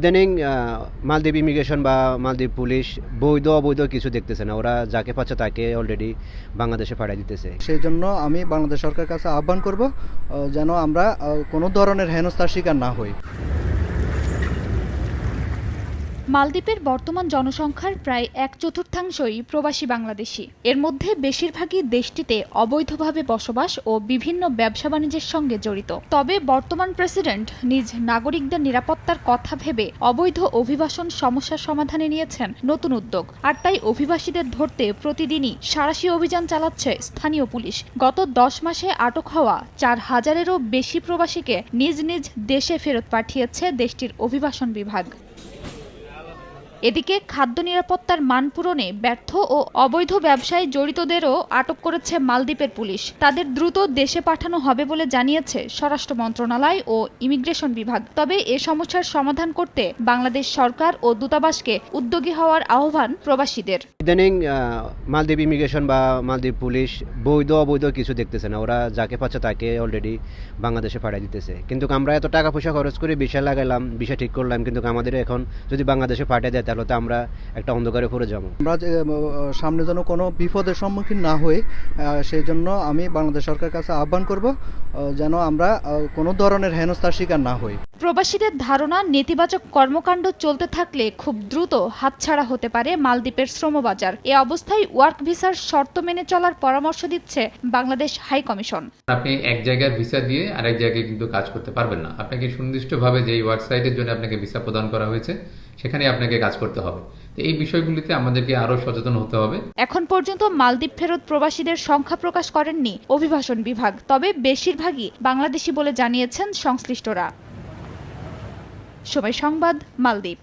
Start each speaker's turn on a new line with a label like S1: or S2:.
S1: ইদানিং মালদ্বীপ ইমিগ্রেশন বা মালদ্বীপ পুলিশ বৈধ অবৈধ কিছু দেখতেছে না। ওরা যাকে পাচ্ছে তাকে অলরেডি বাংলাদেশে পাঠিয়ে দিতেছে।
S2: সেই জন্য আমি বাংলাদেশ সরকার কাছে আহ্বান করব যেন আমরা কোনো ধরনের হেনস্থার শিকার না হই।
S3: মালদ্বীপের বর্তমান জনসংখ্যার প্রায় এক চতুর্থাংশই প্রবাসী বাংলাদেশি। এর মধ্যে বেশিরভাগই দেশটিতে অবৈধভাবে বসবাস ও বিভিন্ন ব্যবসা বাণিজ্যের সঙ্গে জড়িত। তবে বর্তমান প্রেসিডেন্ট নিজ নাগরিকদের নিরাপত্তার কথা ভেবে অবৈধ অভিবাসন সমস্যার সমাধানে নিয়েছেন নতুন উদ্যোগ। আর তাই অভিবাসীদের ধরতে প্রতিদিনই সারাশি অভিযান চালাচ্ছে স্থানীয় পুলিশ। গত দশ মাসে আটক হওয়া চার হাজারেরও বেশি প্রবাসীকে নিজ নিজ দেশে ফেরত পাঠিয়েছে দেশটির অভিবাসন বিভাগ। এদিকে খাদ্য নিরাপত্তার মান পূরণে ব্যর্থ ও অবৈধ ব্যবসায় জড়িতদেরও আটক করেছে মালদ্বীপের পুলিশ। তাদের দ্রুত দেশে পাঠানো হবে বলে জানিয়েছে স্বরাষ্ট্র মন্ত্রণালয় ও ইমিগ্রেশন বিভাগ। তবে এ সমস্যার সমাধান করতে বাংলাদেশ সরকার ও দূতাবাসকে উদ্যোগী হওয়ার আহ্বান প্রবাসীদের।
S1: ইদানিং মালদ্বীপ ইমিগ্রেশন বা মালদ্বীপ পুলিশ বৈধ অবৈধ কিছু দেখতেছে না। ওরা যাকে পাচ্ছে তাকে অলরেডি বাংলাদেশে পাঠিয়ে দিতেছে। কিন্তু আমরা এত টাকা পয়সা খরচ করে বিষয় লাগালাম বিষয় ঠিক করলাম, কিন্তু আমাদের এখন যদি বাংলাদেশে পাঠিয়ে দেয় তাহলে তো আমরা একটা অন্ধকারে পড়ে যাব।
S2: আমরা সামনে যেন কোনো বিপদের সম্মুখীন না হই সেই জন্য আমি বাংলাদেশ সরকারের কাছে আহ্বান করব যেন আমরা কোনো ধরনের হেনস্থার শিকার না হই।
S3: প্রবাসীদের ধারণা নেতিবাচক কর্মকাণ্ড চলতে থাকলে খুব দ্রুত হাতছাড়া হতে পারে মালদ্বীপের শ্রমবাজার। এ অবস্থায় ওয়ার্ক ভিসার শর্ত মেনে চলার পরামর্শ দিচ্ছে বাংলাদেশ হাই কমিশন।
S4: আপনি এক জায়গার ভিসা দিয়ে আরেক জায়গায় কিন্তু কাজ করতে পারবেন না। আপনাকে সুনির্দিষ্টভাবে যেই ওয়েবসাইটের জন্য আপনাকে ভিসা প্রদান করা হয়েছে সেখানে আপনাকে কাজ করতে হবে। এই বিষয়গুলিতে আমাদেরকে আরও সচেতন হতে হবে।
S3: এখন পর্যন্ত মালদ্বীপ ফেরত প্রবাসীদের সংখ্যা প্রকাশ করেননি অভিবাসন বিভাগ, তবে বেশিরভাগই বাংলাদেশি বলে জানিয়েছেন সংশ্লিষ্টরা। সময় সংবাদ, মালদ্বীপ।